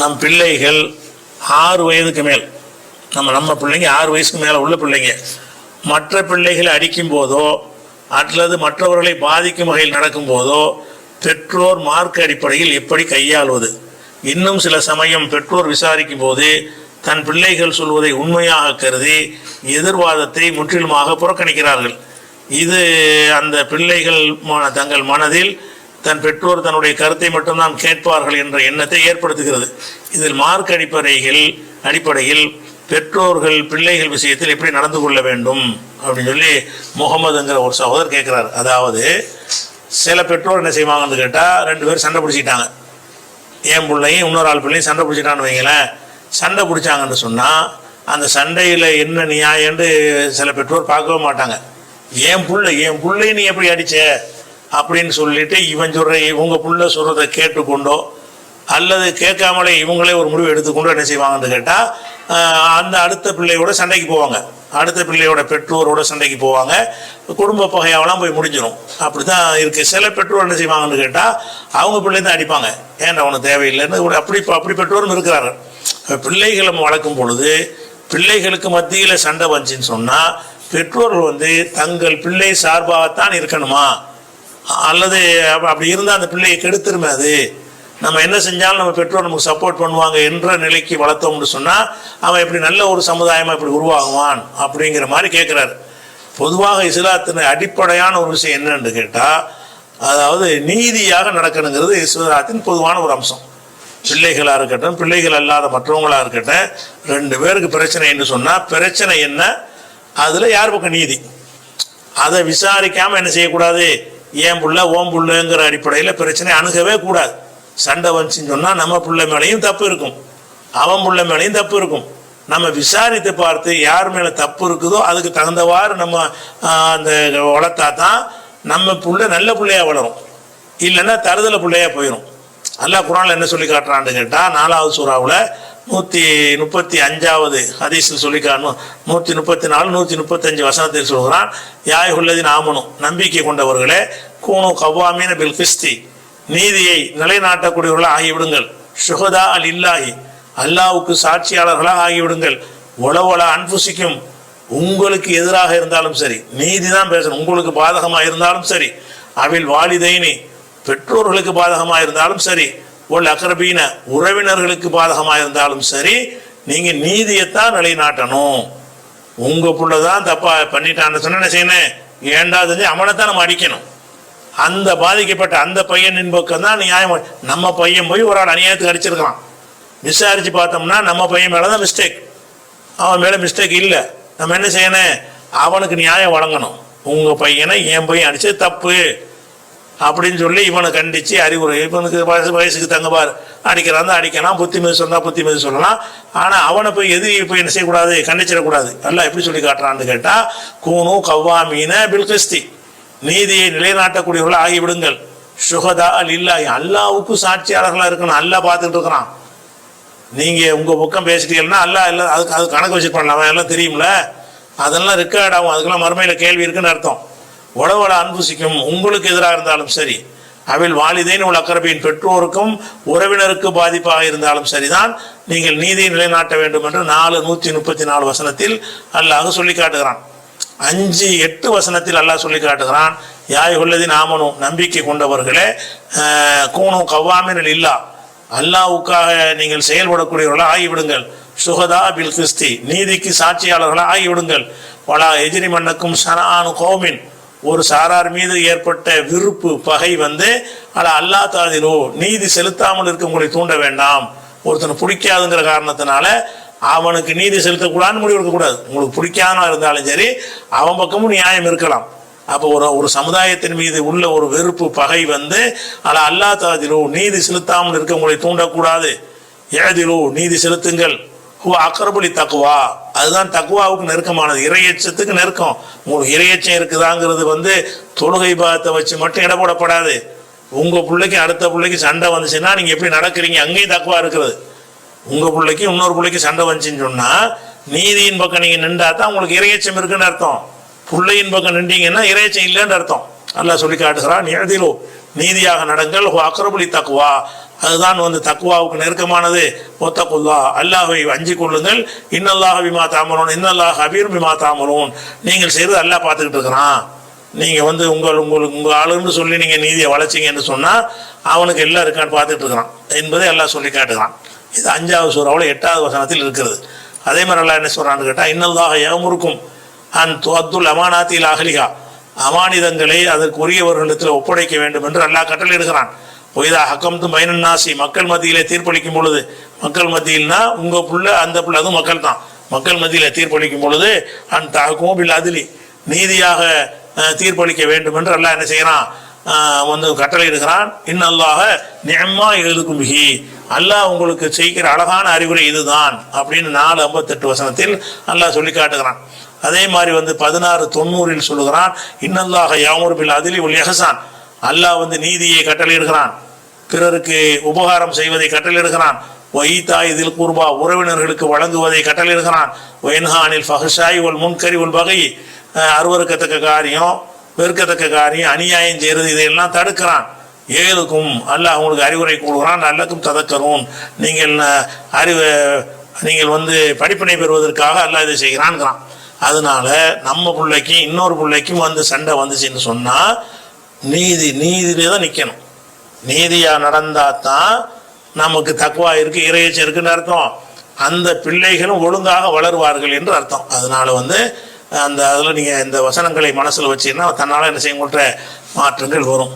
நம் பிள்ளைகள் ஆறு வயதுக்கு மேல். நம்ம நம்ம பிள்ளைங்க ஆறு வயசுக்கு மேலே உள்ள பிள்ளைங்க. மற்ற பிள்ளைகளை அடிக்கும் போதோ அல்லது மற்றவர்களை பாதிக்கும் வகையில் நடக்கும் போதோ பெற்றோர் மார்க் அடிப்படையில் எப்படி கையாள்வது? இன்னும் சில சமயம் பெற்றோர் விசாரிக்கும் போது தன் பிள்ளைகள் சொல்வதை உண்மையாக கருதி எதிர்வாதத்தை முற்றிலுமாக புறக்கணிக்கிறார்கள். இது அந்த பிள்ளைகள் தங்கள் மனதில் தன் பெற்றோர் தன்னுடைய கருத்தை மட்டும்தான் கேட்பார்கள் என்ற எண்ணத்தை ஏற்படுத்துகிறது. இதில் மார்க் அடிப்படையில் அடிப்படையில் பெற்றோர்கள் பிள்ளைகள் விஷயத்தில் எப்படி நடந்து கொள்ள வேண்டும் அப்படின்னு சொல்லி முகமதுங்கிற ஒரு சகோதரர் கேட்குறாரு. அதாவது சில பெற்றோர் என்ன செய்வாங்கன்னு கேட்டால் ரெண்டு பேரும் சண்டை பிடிச்சிக்கிட்டாங்க என் பிள்ளையும் இன்னொரு ஆள் பிள்ளையும் சண்டை பிடிச்சிட்டான்னு வைங்களேன். சண்டை பிடிச்சாங்கன்னு சொன்னால் அந்த சண்டையில் என்ன நியாயம்னு சில பெற்றோர் பார்க்கவே மாட்டாங்க. என் பிள்ளை என் பிள்ளை நீ எப்படி அடித்த அப்படின்னு சொல்லிட்டு இவன் சொல்ற இவங்க புள்ள சொல்றதை கேட்டுக்கொண்டோ அல்லது கேட்காமலே இவங்களே ஒரு முடிவு எடுத்துக்கொண்டு என்ன செய்வாங்கன்னு கேட்டால் அந்த அடுத்த பிள்ளையோட சண்டைக்கு போவாங்க. அடுத்த பிள்ளையோட பெற்றோரோட சண்டைக்கு போவாங்க. குடும்ப பகையாவெல்லாம் போய் முடிஞ்சிடும் அப்படி தான் இருக்குது சில பெற்றோர் என்ன செய்வாங்கன்னு கேட்டால் அவங்க பிள்ளை தான் அடிப்பாங்க. ஏன்டா அவனுக்கு தேவையில்லைன்னு? ஒரு அப்படி அப்படி பெற்றோரும் இருக்கிறாரு பிள்ளைகளை வளர்க்கும் பொழுது பிள்ளைகளுக்கு மத்தியில் சண்டை வந்துச்சுன்னு சொன்னால் பெற்றோர்கள் வந்து தங்கள் பிள்ளை சார்பாகத்தான் இருக்கணுமா? அல்லது அப்படி இருந்தால் அந்த பிள்ளையை கெடுத்துருமே அது. நம்ம என்ன செஞ்சாலும் நம்ம பெற்றோர் நமக்கு சப்போர்ட் பண்ணுவாங்க என்ற நிலைக்கு வளர்த்தோம்னு சொன்னால் அவன் இப்படி நல்ல ஒரு சமுதாயமாக இப்படி உருவாகுவான் அப்படிங்கிற மாதிரி கேட்குறாரு பொதுவாக இஸ்லாத்தின் அடிப்படையான ஒரு விஷயம் என்னன்னு கேட்டால் அதாவது நீதியாக நடக்கணுங்கிறது இஸ்லாத்தின் பொதுவான ஒரு அம்சம். பிள்ளைகளாக இருக்கட்டும் பிள்ளைகள் அல்லாத மற்றவங்களாக இருக்கட்டும் ரெண்டு பேருக்கு பிரச்சனை என்று சொன்னால் பிரச்சனை என்ன? அதில் யார் பக்கம் நீதி? அதை விசாரிக்காமல் என்ன செய்யக்கூடாது? ஏன் புள்ள ஓம் புள்ளங்கிற அடிப்படையில் பிரச்சனை அணுகவே கூடாது. சண்டை வந்துச்சுன்னு சொன்னால் நம்ம பிள்ளை மேலேயும் தப்பு இருக்கும். அவன் பிள்ளை மேலேயும் தப்பு இருக்கும். நம்ம விசாரித்து பார்த்து யார் மேலே தப்பு இருக்குதோ அதுக்கு தகுந்தவாறு நம்ம அந்த வளர்த்தா தான் நம்ம பிள்ளை நல்ல பிள்ளையா வளரும். இல்லைன்னா தருதலை பிள்ளையா போயிடும் அல்லாஹ் குரான்ல என்ன சொல்லி காட்டுறான்னு கேட்டால் நாலாவது சூறாவில் நூற்றி முப்பத்தி அஞ்சாவது ஹதீஸில் சொல்லி காட்டணும் நூற்றி முப்பத்தி நாலு நூற்றி முப்பத்தஞ்சு வசனத்தில் சொல்கிறான் யாய் உள்ளதின் ஆமனும் நம்பிக்கை கொண்டவர்களே கூணு கவ்வாமீன பில் கிஸ்தி நீதியை நிலைநாட்டக்கூடியவர்களாக ஆகிவிடுங்கள். சுகதா அல் இல்லாஹி அல்லாவுக்கு சாட்சியாளர்களாக ஆகிவிடுங்கள். உளவள அன்புசிக்கும் உங்களுக்கு எதிராக இருந்தாலும் சரி நீதி தான் பேசணும் உங்களுக்கு பாதகமாக இருந்தாலும் சரி அவில் வாலிதைனி பெற்றோர்களுக்கு பாதகமாக இருந்தாலும் சரி உள்ள அக்ரபீன உறவினர்களுக்கு பாதகமாக இருந்தாலும் சரி நீங்க நீதியைத்தான் நிலைநாட்டணும். உங்க புள்ள தான் தப்பா பண்ணிட்டான்னு சொன்ன என்ன செய்யணும்? ஏண்டா செஞ்சு அவனைத்தான் நம்ம அடிக்கணும். அந்த பாதிக்கப்பட்ட அந்த பையனின் பக்கம் தான் நியாயம். நம்ம பையன் போய் ஒரு ஆள் அநியாயத்துக்கு அடிச்சிருக்கலாம் விசாரிச்சு பார்த்தோம்னா நம்ம பையன் மேலே தான் மிஸ்டேக் அவன் மேலே மிஸ்டேக் இல்லை. நம்ம என்ன செய்யணும்? அவனுக்கு நியாயம் வழங்கணும். உங்கள் பையனை என் பையன் அடிச்சது தப்பு. அப்படின்னு சொல்லி இவனை கண்டித்து அறிவுரை. இவனுக்கு வயசு வயசுக்கு தங்கப்பார் அடிக்கிறான் தான் அடிக்கலாம் புத்தி மீது சொன்னால் புத்தி மீது சொல்லலாம். ஆனால் அவனை போய் எது போய் என்ன செய்யக்கூடாது? கண்டிச்சிடக்கூடாது. எல்லாம் எப்படி சொல்லி காட்டுறான்னு கேட்டால் கூனு கவ்வாமீன பில்கிஸ்தி நீதியை நிலைநாட்டக்கூடியவர்கள் ஆகிவிடுங்கள். சுகதா அல் இல்லாஹி அல்லாவுக்கு சாட்சியாளர்களாக இருக்கணும். அல்லா பார்த்துட்டு இருக்கிறான். நீங்கள் உங்கள் பக்கம் பேசிட்டீங்கன்னா அல்லாஹ் எல்லாம் அதுக்கு அது கணக்கு வச்சுருப்பான் அவன் எல்லாம் தெரியும்ல? அதெல்லாம் ரெக்கார்ட் ஆகும். அதுக்கெல்லாம் மறுமையில் கேள்வி இருக்குன்னு அர்த்தம். உடவள அன்புசிக்கும் உங்களுக்கு எதிராக இருந்தாலும் சரி அவில் வாலிதேன் உள்ள அக்கரபியின் பெற்றோருக்கும் உறவினருக்கு பாதிப்பாக இருந்தாலும் சரிதான். நீங்கள் நீதியை நிலைநாட்ட வேண்டும் என்று நாலு நூற்றி முப்பத்தி நாலு வசனத்தில் அல்லாஹ் சொல்லி காட்டுகிறான். அஞ்சு எட்டு வசனத்தில் அல்லாஹ் சொல்லி காட்டுகிறான் யாய் உள்ளதின் ஆமனும் நம்பிக்கை கொண்டவர்களே கூணும் கவ்வாமினில் இல்லா. அல்லாவுக்காக நீங்கள் செயல்படக்கூடியவர்களாக ஆகிவிடுங்கள். சுகதா பில் கிறிஸ்தி நீதிக்கு சாட்சியாளர்களாக ஆகிவிடுங்கள். வலா எதிரி மன்னக்கும் சனானு கோமின் ஒரு சாரார் மீது ஏற்பட்ட விருப்பு பகை வந்து அல அல்லா தாதிலோ நீதி செலுத்தாமல் இருக்க உங்களை தூண்ட வேண்டாம். ஒருத்தனை பிடிக்காதுங்கிற காரணத்தினால அவனுக்கு நீதி செலுத்தக்கூடாதுன்னு முடிவு எடுக்கக்கூடாது. உங்களுக்கு பிடிக்காதனா இருந்தாலும் சரி அவன் பக்கமும் நியாயம் இருக்கலாம். அப்போ ஒரு ஒரு சமுதாயத்தின் மீது உள்ள ஒரு வெறுப்பு பகை வந்து அல அல்லா தாதிலோ நீதி செலுத்தாமல் இருக்க உங்களை தூண்டக்கூடாது. ஏதிலோ நீதி செலுத்துங்கள். ஹூ அக்கரபுலி தக்குவா அதுதான் தக்குவாவுக்கு நெருக்கமானது. இறையச்சத்துக்கு நெருக்கம். உங்களுக்கு இறையச்சம் இருக்குதாங்கிறது வந்து தொழுகை பாகத்தை வச்சு மட்டும் இடப்படப்படாது உங்கள் பிள்ளைக்கு அடுத்த பிள்ளைக்கு சண்டை வந்துச்சுன்னா நீங்கள் எப்படி நடக்கிறீங்க? அங்கேயும் தக்குவா இருக்கிறது. உங்கள் பிள்ளைக்கு இன்னொரு பிள்ளைக்கு சண்டை வந்துச்சுன்னு சொன்னால் நீதியின் பக்கம் நீங்கள் நின்றா தான் உங்களுக்கு இறையச்சம் இருக்குன்னு அர்த்தம். பிள்ளையின் பக்கம் நின்றீங்கன்னா இறையச்சம் இல்லைன்னு அர்த்தம். நல்லா சொல்லி காட்டுகிறான் எழுதிலோ நீதியாக நடங்கள் அக்கரபுலி தக்குவா அதுதான் வந்து தக்குவாவுக்கு நெருக்கமானது. ஒத்தக்குல்லா. அல்லாஹை அஞ்சி கொள்ளுங்கள். இன்னல்லாஹ் பிமா தாமரோன். இன்னல்லாஹ் ஹபீர் பிமா தாமரோன். நீங்கள் செய்கிறது அல்லாஹ் பார்த்துக்கிட்டு இருக்கிறான். நீங்கள் வந்து உங்கள் உங்களுக்கு உங்கள் ஆளுன்னு சொல்லி நீங்கள் நீதியை வளைச்சிங்கன்னு சொன்னால் அவனுக்கு எல்லாம் இருக்கான்னு பார்த்துட்டு இருக்கிறான். என்பதை எல்லாம் சொல்லி காட்டுகிறான். இது அஞ்சாவது சூறாவில் எட்டாவது வசனத்தில் இருக்கிறது. அதே மாதிரி அல்லாஹ் என்ன சொல்கிறான்னு கேட்டால் இன்னல்லாக ஏமுருக்கும் அன் துவத்துல் அமானாத்தில் அகலிகா அமானிதங்களை அதற்குரியவர்களிடத்தில் ஒப்படைக்க வேண்டும் என்று அல்லாஹ் கட்டளையிடுகிறான். ஒய்தா ஹக்கம்து பைனன் நாசி மக்கள் மத்தியிலே தீர்ப்பளிக்கும் பொழுது மக்கள் மத்தியில்னா உங்கள் புள்ள அந்த புள்ள அதுவும் மக்கள் தான். மக்கள் மத்தியில் தீர்ப்பளிக்கும் பொழுது அன் தாக்கும் பில் அதிலி. நீதியாக தீர்ப்பளிக்க வேண்டும் என்று அல்லாஹ் என்ன செய்கிறான் வந்து கட்டளை கட்டளையிடுகிறான் இன்னல்லாக நியமா எழுதுக்கும் மிகி அல்லாஹ் உங்களுக்கு செய்கிற அழகான அறிவுரை இதுதான் அப்படின்னு நாலு ஐம்பத்தெட்டு வசனத்தில் அல்லாஹ் சொல்லி காட்டுகிறான். அதே மாதிரி வந்து பதினாறு தொண்ணூறில் சொல்லுகிறான் இன்னல்லாக யாமூர் பில் அதிலி உல் எஹசான் அல்லாஹ் வந்து நீதியை கட்டளையிடுகிறான். பிறருக்கு உபகாரம் செய்வதை கட்டளையிடுகிறான். வைத்தா இதில் கூர்பா உறவினர்களுக்கு வழங்குவதை கட்டளையிடுகிறான். ஒயன்ஹானில் ஃபஹஷாய் ஒல் முன்கரி ஒல் வகை அருவறுக்கத்தக்க காரியம் வெறுக்கத்தக்க காரியம் அநியாயம் செய்கிறது இதையெல்லாம் தடுக்கிறான். ஏழுக்கும் அல்லாஹ் உங்களுக்கு அறிவுரை கூடுகிறான் நல்லக்கும் ததக்கரும் நீங்கள் அறிவு நீங்கள் வந்து படிப்பினை பெறுவதற்காக அல்லாஹ் இதை செய்கிறான்ங்கிறான் அதனால நம்ம பிள்ளைக்கும் இன்னொரு பிள்ளைக்கும் வந்து சண்டை வந்துச்சுன்னு சொன்னால் நீதி நீதியிலே தான் நிற்கணும் நீதியாக நடந்தால் தான் நமக்கு தக்குவா இருக்கு இறையச்சம் இருக்குன்னு அர்த்தம். அந்த பிள்ளைகளும் ஒழுங்காக வளருவார்கள் என்று அர்த்தம். அதனால வந்து அந்த அதில் நீங்கள் இந்த வசனங்களை மனசில் வச்சீங்கன்னா தன்னால் என்ன செய்ய மாற்றங்கள் வரும்.